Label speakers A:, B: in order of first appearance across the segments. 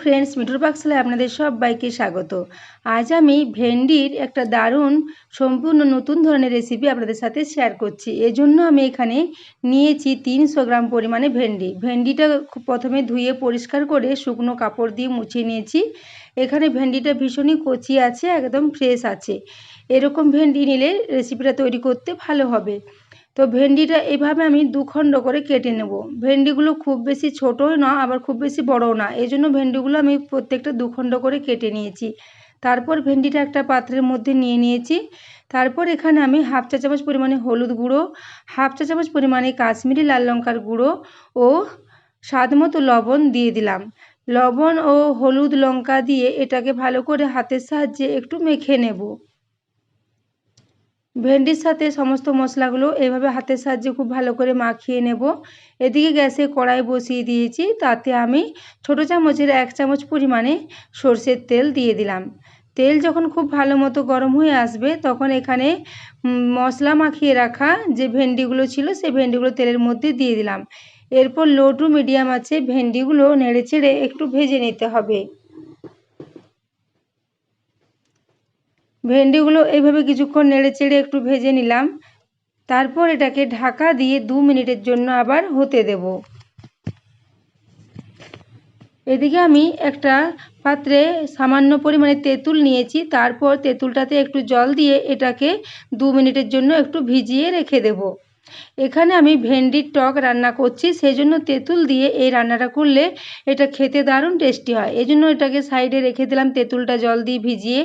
A: Friends মিঠুর পাকশালায় আপনাদের সবাইকে স্বাগত। আজ আমি ভেন্ডির একটা দারুণ, সম্পূর্ণ নতুন ধরনের রেসিপি আপনাদের সাথে শেয়ার করছি। এজন্য আমি এখানে নিয়েছি তিনশো গ্রাম পরিমাণে ভেন্ডি। ভেন্ডিটা প্রথমে ধুয়ে পরিষ্কার করে শুকনো কাপড় দিয়ে মুছিয়ে নিয়েছি। এখানে ভেন্ডিটা ভীষণই কচি আছে, একদম ফ্রেশ আছে। এরকম ভেন্ডি নিলে রেসিপিটা তৈরি করতে ভালো হবে। তো ভেন্ডিটা এভাবে আমি দুখণ্ড করে কেটে নেব। ভেন্ডিগুলো খুব বেশি ছোটোও না, আবার খুব বেশি বড়ও না। এই জন্য ভেন্ডিগুলো আমি প্রত্যেকটা দুখণ্ড করে কেটে নিয়েছি। তারপর ভেন্ডিটা একটা পাত্রের মধ্যে নিয়ে নিয়েছি। তারপর এখানে আমি হাফ চা চামচ পরিমাণে হলুদ গুঁড়ো, হাফ চা চামচ পরিমাণে কাশ্মীরি লাল লঙ্কার গুঁড়ো ও স্বাদ মতো লবণ দিয়ে দিলাম। লবণ ও হলুদ লঙ্কা দিয়ে এটাকে ভালো করে হাতের সাহায্যে একটু মেখে নেব। ভেন্ডির সাথে সমস্ত মশলাগুলো এভাবে হাতের সাহায্যে খুব ভালো করে মাখিয়ে নেব। এদিকে গ্যাসে কড়াই বসিয়ে দিয়েছি, তাতে আমি ছোটো চামচের এক চামচ পরিমাণে সর্ষের তেল দিয়ে দিলাম। তেল যখন খুব ভালো মতো গরম হয়ে আসবে, তখন এখানে মশলা মাখিয়ে রাখা যে ভেন্ডিগুলো ছিল সেই ভেন্ডিগুলো তেলের মধ্যে দিয়ে দিলাম। এরপর লো টু মিডিয়াম আছে, ভেন্ডিগুলো নেড়ে চেড়ে একটু ভেজে নিতে হবে। ভেন্ডিগুলো এইভাবে কিছুক্ষণ নেড়ে চেড়ে একটু ভেজে নিলাম। তারপর এটাকে ঢাকা দিয়ে দু মিনিটের জন্য আবার হতে দেব। এদিকে আমি একটা পাত্রে সামান্য পরিমাণে তেঁতুল নিয়েছি। তারপর তেঁতুলটাতে একটু জল দিয়ে এটাকে দু মিনিটের জন্য একটু ভিজিয়ে রেখে দেবো। এখানে আমি ভেন্ডির টক রান্না করছি সেই জন্য তেঁতুল দিয়ে এই রান্নাটা করলে এটা খেতে দারুণ টেস্টি হয়। এই জন্য এটাকে সাইডে রেখে দিলাম, তেঁতুলটা জল দিয়ে ভিজিয়ে।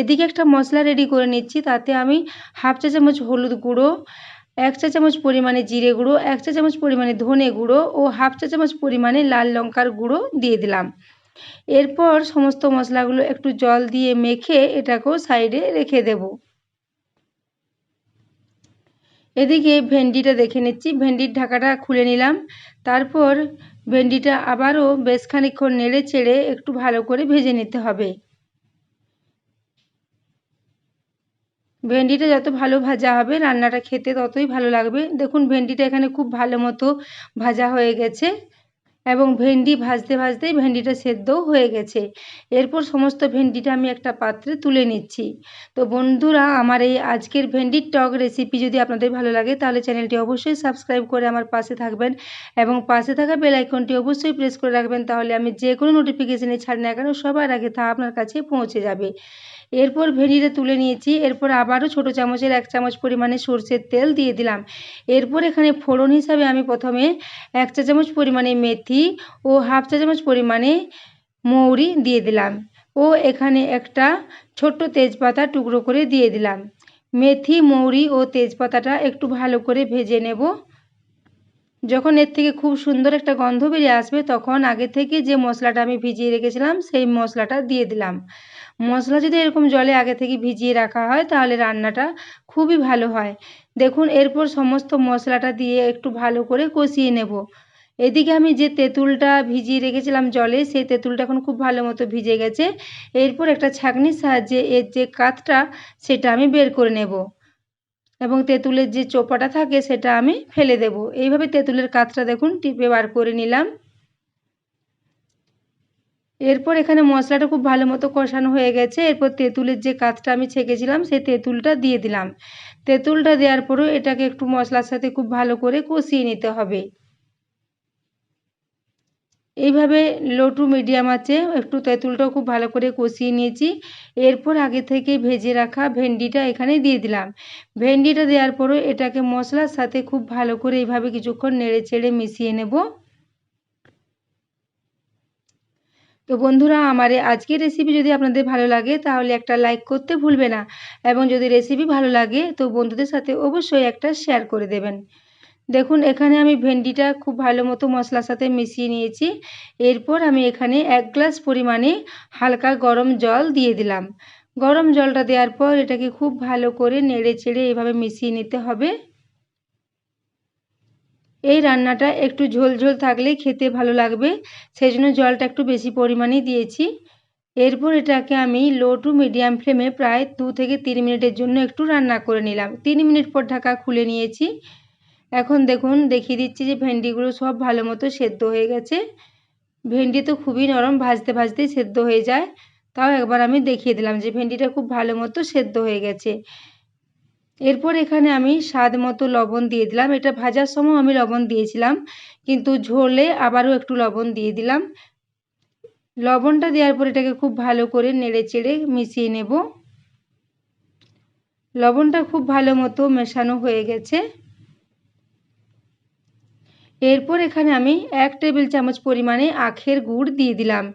A: এদিকে একটা মশলা রেডি করে নিচ্ছি, তাতে আমি হাফ চা চামচ হলুদ গুঁড়ো, এক চা চামচ পরিমাণে জিরে গুঁড়ো, এক চা চামচ পরিমাণে ধনে গুঁড়ো ও হাফ চা চামচ পরিমাণে লাল লঙ্কার গুঁড়ো দিয়ে দিলাম। এরপর সমস্ত মশলাগুলো একটু জল দিয়ে মেখে এটাকেও সাইডে রেখে দেবো। এদিকে ভেন্ডিটা দেখে নিচ্ছি। ভেন্ডির ঢাকাটা খুলে নিলাম। তারপর ভেন্ডিটা আবারও বেশ খানিক্ষণ নেড়ে চেড়ে একটু ভালো করে ভেজে নিতে হবে। ভেন্ডিটা যত ভালো ভাজা হবে, রান্নাটা খেতে ততই ভালো লাগবে। দেখুন, ভেন্ডিটা এখানে খুব ভালো মতো ভাজা হয়ে গেছে। এবং ভেন্ডি ভাজতে ভাজতেই ভেন্ডিটা সেদ্ধও হয়ে গেছে। এরপর সমস্ত ভেন্ডিটা আমি একটা পাত্রে তুলে নিচ্ছি। তো বন্ধুরা, আমার এই আজকের ভেন্ডির টক রেসিপি যদি আপনাদের ভালো লাগে, তাহলে চ্যানেলটি অবশ্যই সাবস্ক্রাইব করে আমার পাশে থাকবেন এবং পাশে থাকা বেল আইকনটি অবশ্যই প্রেস করে রাখবেন, তাহলে আমি যে কোনো নোটিফিকেশানে ছাড়ি না কেন সবার আগে তা আপনার কাছে পৌঁছে যাবে। এরপর ভেনিটা তুলে নিয়েছি, এরপর আবারও ছোটো চামচের এক চামচ পরিমাণে সর্ষের তেল দিয়ে দিলাম। এরপর এখানে ফোড়ন হিসাবে আমি প্রথমে এক চা চামচ পরিমাণে মেথি ও হাফ চা চামচ পরিমাণে মৌরি দিয়ে দিলাম ও এখানে একটা ছোট্ট তেজপাতা টুকরো করে দিয়ে দিলাম। মেথি, মৌরি ও তেজপাতাটা একটু ভালো করে ভেজে নেব। যখন এর থেকে খুব সুন্দর একটা গন্ধ বেরিয়ে আসবে, তখন আগে থেকে যে মশলাটা আমি ভিজিয়ে রেখেছিলাম, সেই মশলাটা দিয়ে দিলাম। মশলা যদি এরকম জলে আগে থেকে ভিজিয়ে রাখা হয়, তাহলে রান্নাটা খুবই ভালো হয়। দেখুন, এরপর সমস্ত মশলাটা দিয়ে একটু ভালো করে কষিয়ে নেব। এদিকে আমি যে তেঁতুলটা ভিজিয়ে রেখেছিলাম জলে, সেই তেঁতুলটা এখন খুব ভালো মতো ভিজে গেছে। এরপর একটা ছাঁকনির সাহায্যে এর যে কাতটা, সেটা আমি বের করে নেব। এবং তেঁতুলের যে চোপাটা থাকে সেটা আমি ফেলে দেব। এইভাবে তেঁতুলের কাতটা দেখুন, টিপে বার করে নিলাম। এরপর এখানে মশলাটা খুব ভালো মতো কষানো হয়ে গেছে। এরপর তেঁতুলের যে কাঁচটা আমি ছেঁকেছিলাম, সেই তেঁতুলটা দিয়ে দিলাম। তেঁতুলটা দেওয়ার পরেও এটাকে একটু মশলার সাথে খুব ভালো করে কষিয়ে নিতে হবে। এইভাবে লো টু মিডিয়াম আছে, একটু তেঁতুলটাও খুব ভালো করে কষিয়ে নিয়েছি। এরপর আগে থেকে ভেজে রাখা ভেন্ডিটা এখানে দিয়ে দিলাম। ভেন্ডিটা দেওয়ার পরও এটাকে মশলার সাথে খুব ভালো করে এইভাবে কিছুক্ষণ নেড়ে চেড়ে মিশিয়ে নেব। তো বন্ধুরা, আমার আজকের রেসিপি যদি আপনাদের ভালো লাগে, তাহলে একটা লাইক করতে ভুলবে না। এবং যদি রেসিপি ভালো লাগে, তো বন্ধুদের সাথে অবশ্যই একটা শেয়ার করে দেবেন। দেখুন, এখানে আমি ভেন্ডিটা খুব ভালো মতো মশলার সাথে মিশিয়ে নিয়েছি। এরপর আমি এখানে এক গ্লাস পরিমাণে হালকা গরম জল দিয়ে দিলাম। গরম জলটা দেওয়ার পর এটাকে খুব ভালো করে নেড়ে চেড়ে এভাবে মিশিয়ে নিতে হবে। এই রান্নাটা একটু ঝোল ঝোল থাকলেই খেতে ভালো লাগবে সেই জন্য জলটা একটু বেশি পরিমাণে দিয়েছি। এরপর এটাকে আমি লো টু মিডিয়াম ফ্লেমে প্রায় দু থেকে তিন মিনিটের জন্য একটু রান্না করে নিলাম। তিন মিনিট পর ঢাকা খুলে নিয়েছি। এখন দেখুন, দেখিয়ে দিচ্ছি যে ভেন্ডিগুলো সব ভালো মতো সেদ্ধ হয়ে গেছে। ভেন্ডি তো খুবই নরম, ভাজতে ভাজতেই সেদ্ধ হয়ে যায়। তাও একবার আমি দেখিয়ে দিলাম যে ভেন্ডিটা খুব ভালো মতো সেদ্ধ হয়ে গেছে। এরপর এখানে আমি স্বাদ মতো লবণ দিয়ে দিলাম। এটা ভাজার সময় আমি লবণ দিয়েছিলাম, কিন্তু ঝোলে আবারও একটু লবণ দিয়ে দিলাম। লবণটা দেওয়ার পর এটাকে খুব ভালো করে নেড়ে চেড়ে মিশিয়ে নেব। লবণটা খুব ভালো মতো মেশানো হয়ে গেছে। এরপর এখানে আমি এক টেবিল চামচ পরিমাণে আখের গুড় দিয়ে দিলাম।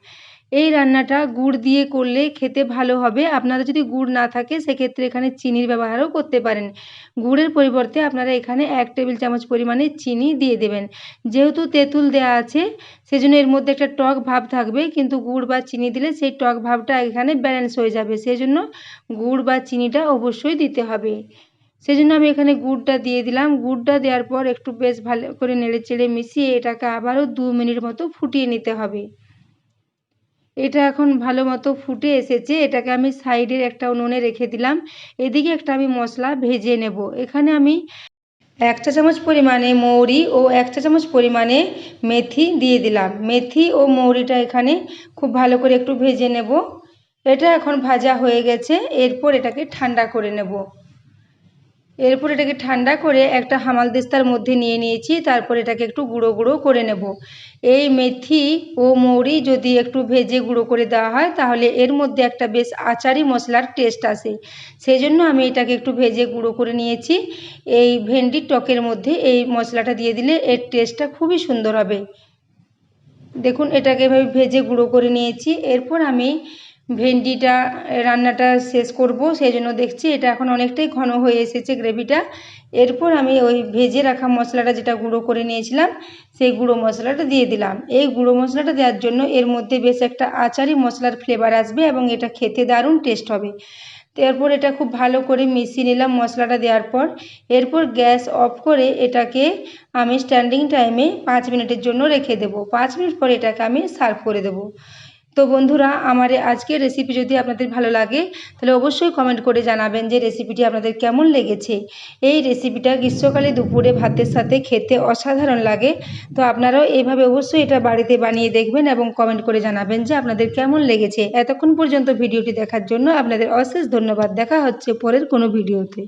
A: এই রান্নাটা গুড় দিয়ে করলে খেতে ভালো হবে। আপনারা যদি গুড় না থাকে, সেক্ষেত্রে এখানে চিনির ব্যবহারও করতে পারেন। গুড়ের পরিবর্তে আপনারা এখানে এক টেবিল চামচ পরিমাণে চিনি দিয়ে দেবেন। যেহেতু তেঁতুল দেওয়া আছে, সেজন্য এর মধ্যে একটা টক ভাব থাকবে, কিন্তু গুড় বা চিনি দিলে সেই টক ভাবটা এখানে ব্যালেন্স হয়ে যাবে। সেজন্য গুড় বা চিনিটা অবশ্যই দিতে হবে। সেই জন্য আমি এখানে গুড়টা দিয়ে দিলাম। গুড়টা দেওয়ার পর একটু বেশ ভালো করে নেড়ে চেড়ে মিশিয়ে এটাকে আবারও দু মিনিট মতো ফুটিয়ে নিতে হবে। এটা এখন ভালো মতো ফুটে এসেছে। এটাকে আমি সাইডের একটা উনুনে রেখে দিলাম। এদিকে একটা আমি মশলা ভেজে নেব। এখানে আমি এক চা চামচ পরিমাণে মৌরি ও এক চা চামচ পরিমাণে মেথি দিয়ে দিলাম। মেথি ও মৌরিটা এখানে খুব ভালো করে একটু ভেজে নেব। এটা এখন ভাজা হয়ে গেছে। এরপর এটাকে ঠান্ডা করে নেব। এরপর এটাকে ঠান্ডা করে একটা হামালদিস্তার মধ্যে নিয়ে নিয়েছি, তারপর এটাকে একটু গুঁড়ো গুঁড়ো করে নেব। এই মেথি ও মৌরি যদি একটু ভেজে গুঁড়ো করে দেওয়া হয়, তাহলে এর মধ্যে একটা বেশ আচারি মশলার টেস্ট আসে। সেই জন্য আমি এটাকে একটু ভেজে গুঁড়ো করে নিয়েছি। এই ভেন্ডির টকের মধ্যে এই মশলাটা দিয়ে দিলে এর টেস্টটা খুবই সুন্দর হবে। দেখুন, এটাকে এভাবে ভেজে গুঁড়ো করে নিয়েছি। এরপর আমি ভেন্ডিটা, রান্নাটা শেষ করব সেই জন্য দেখছি এটা এখন অনেকটাই ঘন হয়ে এসেছে গ্রেভিটা। এরপর আমি ওই ভেজে রাখা মশলাটা যেটা গুঁড়ো করে নিয়েছিলাম, সেই গুঁড়ো মশলাটা দিয়ে দিলাম। এই গুঁড়ো মশলাটা দেওয়ার জন্য এর মধ্যে বেশ একটা আচারি মশলার ফ্লেভার আসবে এবং এটা খেতে দারুণ টেস্ট হবে। এরপর এটা খুব ভালো করে মিশিয়ে নিলাম মশলাটা দেওয়ার পর। এরপর গ্যাস অফ করে এটাকে আমি স্ট্যান্ডিং টাইমে পাঁচ মিনিটের জন্য রেখে দেবো। পাঁচ মিনিট পরে এটাকে আমি সার্ভ করে দেবো। তো বন্ধুরা, আমার আজকের রেসিপি যদি আপনাদের ভালো লাগে, তাহলে অবশ্যই কমেন্ট করে জানাবেন যে রেসিপিটি আপনাদের কেমন লেগেছে। এই রেসিপিটা গ্রীষ্মকালে দুপুরে ভাতের সাথে খেতে অসাধারণ লাগে। তো আপনারাও এইভাবে অবশ্যই এটা বাড়িতে বানিয়ে দেখবেন এবং কমেন্ট করে জানাবেন যে আপনাদের কেমন লেগেছে। এতক্ষণ পর্যন্ত ভিডিওটি দেখার জন্য আপনাদের অশেষ ধন্যবাদ। দেখা হচ্ছে পরের কোনো ভিডিওতে।